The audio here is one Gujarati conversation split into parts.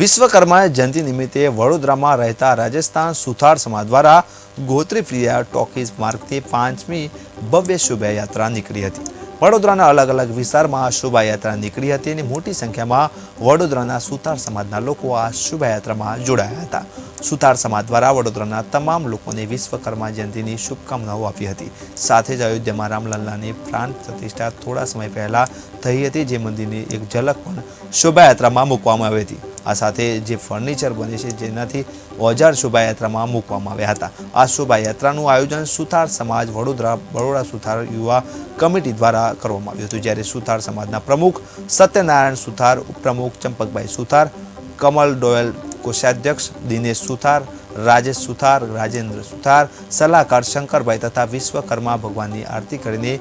વિશ્વકર્મા જયંતિ નિમિત્તે વડોદરામાં રહેતા રાજસ્થાન સુથાર સમાજ દ્વારા ગોત્રી પ્રિયા ટોકીઝ માર્ગથી પાંચમી ભવ્ય શોભાયાત્રા નીકળી હતી. વડોદરાના અલગ અલગ વિસ્તારમાં આ શોભાયાત્રા નીકળી હતી અને મોટી સંખ્યામાં વડોદરાના સુથાર સમાજના લોકો આ શોભાયાત્રામાં જોડાયા હતા. સુથાર સમાજ દ્વારા વડોદરાના તમામ લોકોને વિશ્વકર્મા જયંતિની શુભકામનાઓ આપી હતી. સાથે જ અયોધ્યામાં રામલલ્લાની પ્રાણ પ્રતિષ્ઠા થોડા સમય પહેલા થઈ હતી, જે મંદિરની એક ઝલક પણ શોભાયાત્રામાં મૂકવામાં આવી હતી. આ સાથે જે ફર્નિચર બને છે, જેનાથી ઓજાર શોભાયાત્રામાં મૂકવામાં આવ્યા હતા. આ શોભાયાત્રાનું આયોજન સુથાર સમાજ વડોદરા, બરોડા સુથાર યુવા કમિટી દ્વારા કરવામાં આવ્યું હતું, જ્યારે સુથાર સમાજના પ્રમુખ સત્યનારાયણ સુથાર, ઉપપ્રમુખ ચંપકભાઈ સુથાર, કમલ ડોયલ કોષાધ્યક્ષ દિનેશ સુથાર રાજેશ સુથાર રાજેન્દ્ર સુથાર સલાહકાર શંકરભાઈ તથા વિશ્વકર્મા ભગવાનની આરતી કરીને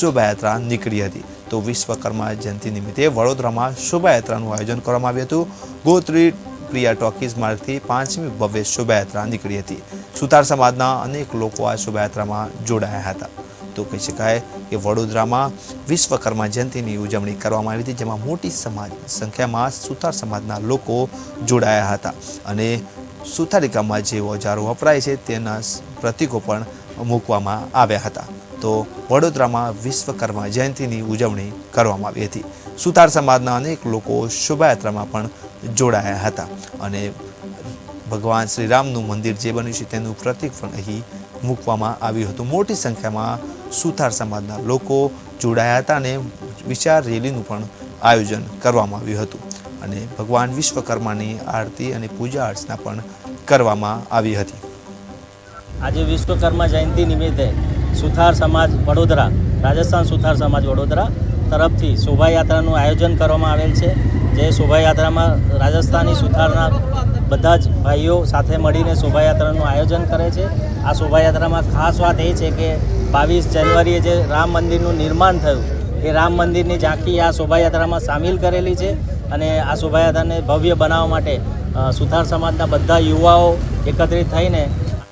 શોભાયાત્રા નીકળી હતી. તો વિશ્વકર્મા જયંતિ નિમિત્તે વડોદરામાં શોભાયાત્રાનું આયોજન કરવામાં આવ્યું હતું. ગોત્રી પ્રિયા ટોકીઝ માર્ગથી પાંચમી ભવ્ય શોભાયાત્રા નીકળી હતી. સુથાર સમાજના અનેક લોકો આ શોભાયાત્રામાં જોડાયા હતા. તો કહી શકાય કે વડોદરામાં વિશ્વકર્મા જયંતિની ઉજવણી કરવામાં આવી હતી, જેમાં મોટી સમાજ સંખ્યામાં સુથાર સમાજના લોકો જોડાયા હતા. અને સુથારિકામાં જે ઓજારો વપરાય છે, તેના પ્રતિકો પણ મૂકવામાં આવ્યા હતા. તો વડોદરામાં વિશ્વકર્મા જયંતિની ઉજવણી કરવામાં આવી હતી. સુથાર સમાજના અનેક લોકો શોભાયાત્રામાં પણ જોડાયા હતા. અને ભગવાન શ્રીરામનું મંદિર જે બન્યું છે તેનું પ્રતીક પણ અહીં મૂકવામાં આવ્યું હતું. મોટી સંખ્યામાં સુથાર સમાજના લોકો જોડાયા હતા અને વિચાર રેલીનું પણ આયોજન કરવામાં આવ્યું હતું. અને ભગવાન વિશ્વકર્માની આરતી અને પૂજા અર્ચના પણ કરવામાં આવી હતી. આજે વિશ્વકર્મા જયંતિ નિમિત્તે સુથાર સમાજ વડોદરા, રાજસ્થાન સુથાર સમાજ વડોદરા તરફથી શોભાયાત્રાનું આયોજન કરવામાં આવેલ છે. જે શોભાયાત્રામાં રાજસ્થાની સુથારના બધા જ ભાઈઓ સાથે મળીને શોભાયાત્રાનું આયોજન કરે છે. આ શોભાયાત્રામાં ખાસ વાત એ છે કે બાવીસ જાન્યુઆરીએ જે રામ મંદિરનું નિર્માણ થયું, એ રામ મંદિરની ઝાંખી આ શોભાયાત્રામાં સામેલ કરેલી છે અને આ શોભાયાત્રાને ભવ્ય બનાવવા માટે સુથાર સમાજના બધા યુવાઓ એકત્રિત થઈને